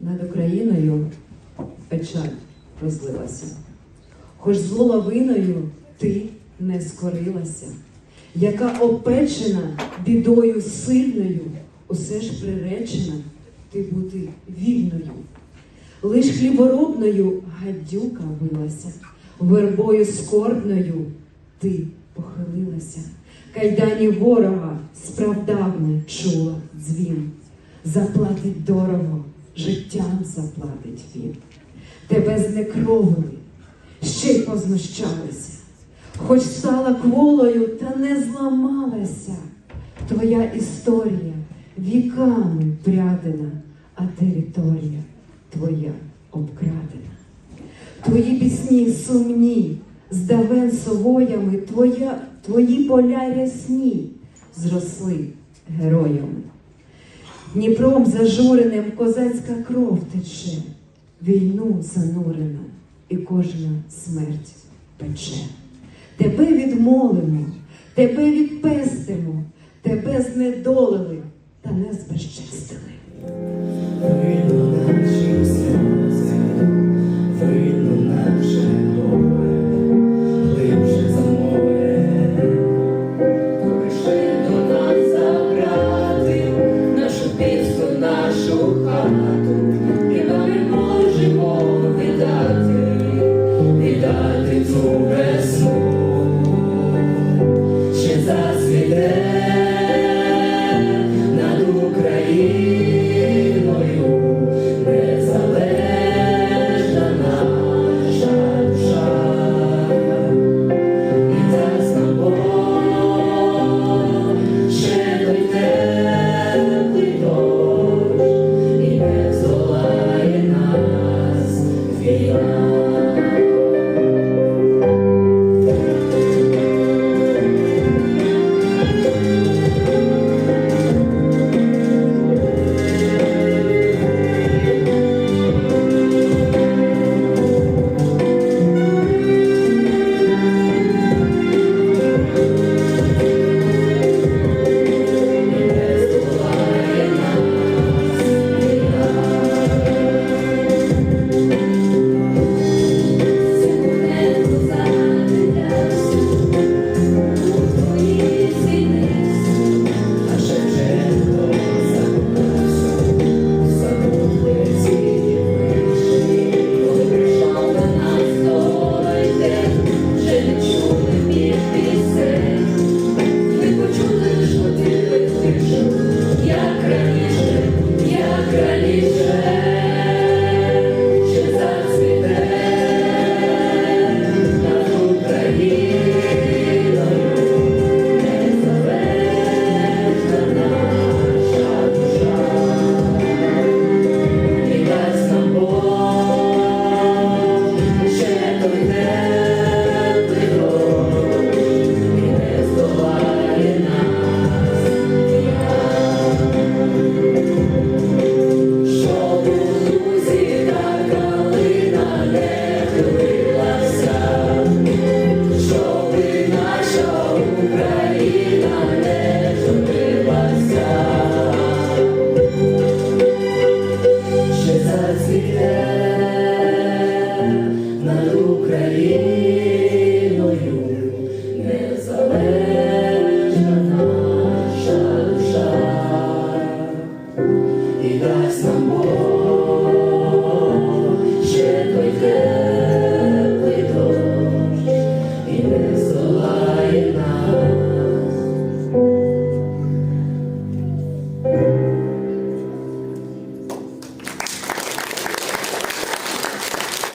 Над Україною печаль розлилася. Хоч зло лавиною ти не скорилася, яка опечена бідою сильною, усе ж приречена ти бути вільною. Лиш хліборобною гадюка билася, вербою скорбною ти похилилася, кайдані ворога справдавне чула дзвін. Заплатить дорого, життям заплатить він. Тебе знекровили, ще й познущалися, хоч стала кволою, та не зламалася. Твоя історія віками прядена, а територія твоя обкрадена. Твої пісні сумні, здавен совоями, твоя, твої поля рясні зросли героями. Дніпром зажуреним козацька кров тече, війну занурена, і кожна смерть пече. Тебе відмолимо, тебе відпестимо, тебе знедолили та не збезчестили. me.